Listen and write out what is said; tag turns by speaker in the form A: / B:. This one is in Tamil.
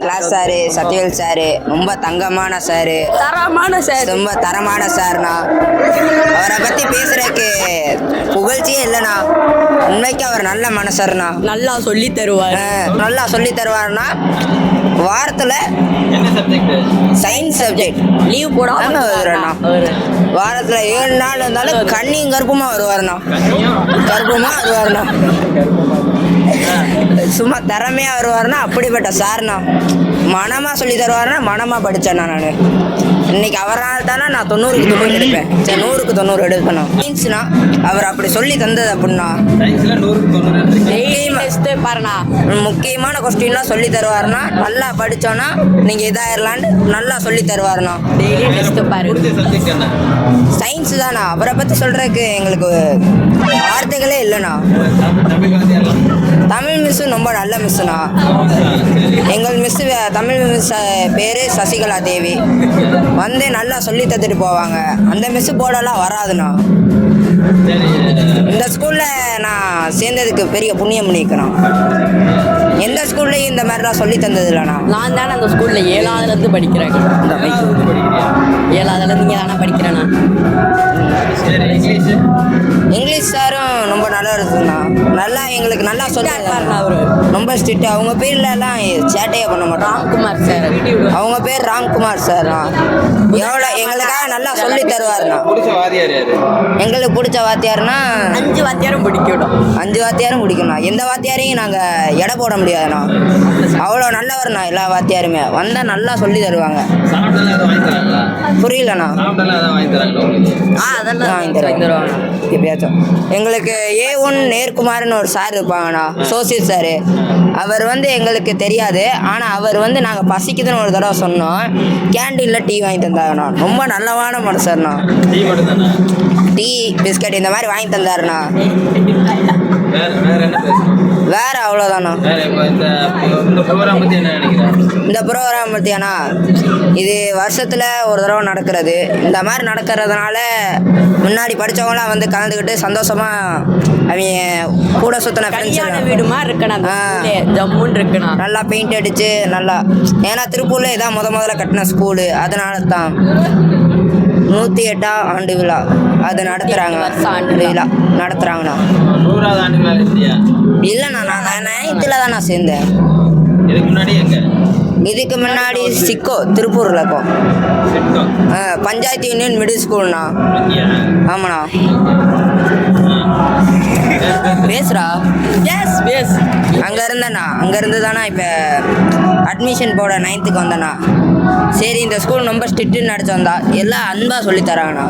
A: Class sir Sathyavel sir. ரொம்ப தங்கமான சாரு.
B: தரமான சார்.
A: ரொம்ப தரமான சார்ண்ணா. அவரை பத்தி பேசுறதுக்கு புகழ்ச்சியே இல்லைண்ணா. உண்மைக்கு அவர் நல்ல மனசர்ண்ணா.
B: நல்லா சொல்லி தருவார்.
A: நல்லா சொல்லி தருவாருன்னா வாரத்துல சயின்ஸ் சப்ஜெக்ட்
B: லீவ் போடாம
A: வருவாருண்ணா. வாரத்துல ஏழு நாள் இருந்தாலும் கண்ணியும் கருப்புமா வருவாருண்ணா. கருப்புமா வருவாருண்ணா. சும்மா திறமையாக வருவாருன்னா அப்படிப்பட்ட சார்ண்ணா மனமாக சொல்லி தருவார்னா மனமாக படித்தேண்ணா நான் இன்னைக்கு அவரால் தானே நான் தொண்ணூறுக்கு தொண்ணூறு எடுப்பேன். சரி நூறுக்கு தொண்ணூறு எடுக்கணும். மீன்ஸ்னா அவர் அப்படி சொல்லி தந்தது அப்படின்னா
B: பாருண்ணா.
A: முக்கியமான கொஸ்டின்லாம் சொல்லி தருவாருன்னா நல்லா படிச்சோன்னா நீங்க இதாயிரலான்னு நல்லா சொல்லி தருவாருண்ணா.
B: டெய்லி டெஸ்ட் பாரு
C: பிடிச்ச சப்ஜெக்ட் என்ன?
A: சயின்ஸ் தானா அவரை பத்தி சொல்றதுக்கு எங்களுக்கு வார்த்தைகளே இல்லைண்ணா.
C: தமிழ்
A: மிஸ்ஸும் ரொம்ப நல்ல மிஸ்ஸுண்ணா எங்கள் மிஸ் தமிழ் மிஸ் பேரு சசிகலா தேவி. வந்து நல்லா சொல்லி தந்துட்டு போவாங்க. அந்த மிஸ் போர்டெல்லாம் வராதுண்ணா. இந்த ஸ்கூல்ல நான் சேர்ந்ததுக்கு பெரிய புண்ணியம் பண்ணிக்கிறேன் எந்த ஸ்கூல்லையும் இந்த மாதிரிலாம் சொல்லி தந்தது இல்லைண்ணா
B: நான் தானே அந்த ஸ்கூல்ல ஏழாவதுல இருந்து படிக்கிறேன்.
A: இந்த மைக்
C: எதாவது படிக்கிறியா
B: ஏழாவதுல இருந்து இங்கே தானே
C: சரி இங்கிலீஷ்
A: சாரும் ரொம்ப நல்லா இருக்குண்ணா நல்லா எங்களுக்கு நல்லா சொல்லி
B: பாருண்ணா அவரு.
A: ரொம்ப ஸ்ட்ரிக்ட். அவங்க பேர்லலாம் சேட்டையே பண்ண மாட்டோம்.
B: ராம்குமார் சார்.
A: அவங்க பேர் ராம்குமார் சார். எவ்வளோ எங்களுக்காக நல்லா சொல்லி தருவாருண்ணா.
C: வாத்தியார்
A: எங்களுக்கு பிடிச்ச வாத்தியார்னா
B: அஞ்சு வாத்தியாரும் பிடிக்கணும்
A: அஞ்சு வாத்தியாரும் பிடிக்கும்ண்ணா எந்த வாத்தியாரையும் நாங்கள் எடை போட முடியாதுண்ணா. அவ்வளோ நல்லவர்ண்ணா எல்லா வாத்தியாருமே. வந்தால் நல்லா சொல்லி தருவாங்க. புரியலண்ணா?
B: ஆ அதெல்லாம்
A: வாங்கி தருவாங்க. எப்பயாச்சும். எங்களுக்கு ஏ ஒன் நேர்குமார்னு ஒரு சார் இருப்பாங்கண்ணா சோசியல் சார். அவர் வந்து எங்களுக்கு தெரியாது. ஆனால் அவர் வந்து நாங்கள் பசிக்குதுன்னு ஒரு தடவை சொன்னோம். கேண்டீனில் டீ வாங்கி தந்தாங்கண்ணா ரொம்ப நல்லவான மனுஷர்ண்ணா.
C: டீ
A: பிஸ்கட் இந்த மாதிரி வாங்கி தந்தாருண்ணா.
C: வேற வேற என்ன பேசணும்?
A: வேற அவ்வளோதாண்ணா
C: இந்த இந்த ப்ரோக்ராம்
A: பற்றியாண்ணா இது வருஷத்தில் ஒரு தடவை நடக்கிறது. இந்த மாதிரி நடக்கிறதுனால முன்னாடி படித்தவங்களாம் வந்து கலந்துக்கிட்டு சந்தோஷமாக அவங்க கூட சுற்றின ஃப்ரெண்ட்ஸ்
B: வீடு மாதிரி இருக்கணும். ஜம்முன்னு இருக்குண்ணா
A: நல்லா பெயிண்ட் அடித்து நல்லா ஏன்னா திருப்பூரில் இதான் முத முதல்ல கட்டின ஸ்கூலு அதனால தான் நூற்றி எட்டாம் ஆண்டு விழா. அது நடத்துகிறாங்க
B: ஆண்டு விழா.
A: நடத்துகிறாங்கண்ணா
C: நூறாவது ஆண்டு விழா இல்லையா?
A: இல்லைண்ணா நான் நைன்த்தில் தான் நான் சேர்ந்தேன்.
C: இதுக்கு முன்னாடி எங்க?
A: இதுக்கு முன்னாடி சிக்கோ திருப்பூரில் இருக்கும் பஞ்சாயத்து யூனியன் மிடில் ஸ்கூல்ண்ணா ஆமாண்ணா.
C: ஆ. பேசு, பேசு.
A: பேசுகிறா
B: எஸ் எஸ்
A: அங்கே இருந்தேண்ணா அங்கே இருந்து தானே இப்போ அட்மிஷன் போட நைன்த்துக்கு வந்தேண்ணா சரி இந்த ஸ்கூல் ரொம்ப ஸ்ட்ரிக்ட்டுன்னு நடிச்சு வந்தா. எல்லாம் அன்பாக சொல்லித் தராங்கண்ணா